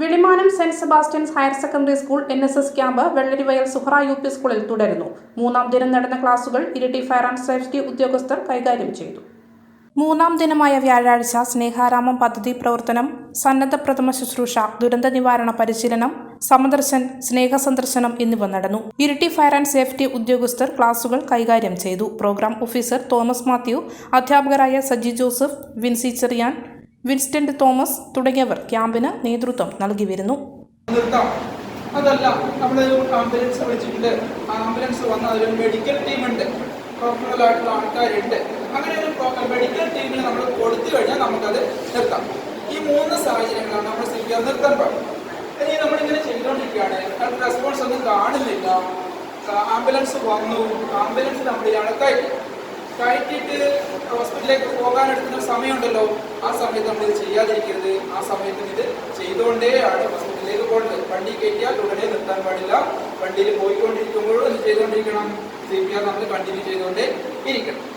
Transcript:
വിളിമാനം saint Sebastian's higher secondary school N S S camp Vellarivayal Suhara U P സ്കൂളിൽ തുടരുന്നു. മൂന്നാം ദിനം നടന്ന ക്ലാസുകൾ ഇരട്ടി ഫയർ ആൻഡ് സേഫ്റ്റി ഉദ്യോഗസ്ഥർ കൈകാര്യം ചെയ്തു. മൂന്നാം ദിനമായ വ്യാഴാഴ്ച സ്നേഹാരാമം പദ്ധതി പ്രവർത്തനം സന്നദ്ധ പ്രഥമ ശുശ്രൂഷ ദുരന്ത നിവാരണ പരിശീലനം സമദർശൻ സ്നേഹ സന്ദർശനം എന്നിവ നടന്നു. ഇരിട്ടി ഫയർ ആൻഡ് സേഫ്റ്റി ഉദ്യോഗസ്ഥർ ക്ലാസുകൾ കൈകാര്യം ചെയ്തു. പ്രോഗ്രാം ഓഫീസർ തോമസ് മാത്യു അധ്യാപകരായ Saji Joseph Vincy Cherian Winston Thomas തുടങ്ങിയവർ ക്യാമ്പിന് നേതൃത്വം നൽകി വരുന്നു അതല്ല ആംബുലൻസ് ആംബുലൻസ് വന്ന മെഡിക്കൽ പ്രൊഫഷണൽ ആയിട്ടുള്ള അങ്ങനെ ഒരു മെഡിക്കൽ നമ്മൾ കഴിഞ്ഞാൽ നമുക്കത് ഈ മൂന്ന് സാഹചര്യങ്ങളാണ് നമ്മൾ സ്ഥിതിക്കാൻ നിർത്താൻ ഇനി നമ്മളിങ്ങനെ ചെയ്തുകൊണ്ടിരിക്കുകയാണ്. അതിന് റെസ്പോൺസ് ഒന്നും കാണുന്നില്ല. ആംബുലൻസ് വന്നു. ആംബുലൻസ് നമ്മൾ ഇയാളെ കയറ്റി കയറ്റിയിട്ട് ഹോസ്പിറ്റലിലേക്ക് പോകാൻ എടുക്കുന്ന സമയമുണ്ടല്ലോ. ആ സമയത്ത് നമ്മൾ ഇത് ചെയ്യാതിരിക്കരുത്. ആ സമയത്ത് ഇത് ചെയ്തുകൊണ്ടേ ആണ് ഹോസ്പിറ്റലിലേക്ക് പോകേണ്ടത്. വണ്ടി കയറ്റിയാൽ ഉടനെ നിർത്താൻ പാടില്ല. വണ്ടിയിൽ പോയിക്കൊണ്ടിരിക്കുമ്പോഴും ഇത് ചെയ്തുകൊണ്ടിരിക്കണം. സി പി ആർ നമ്മൾ കണ്ടിന്യൂ ചെയ്തുകൊണ്ടേ ഇരിക്കണം.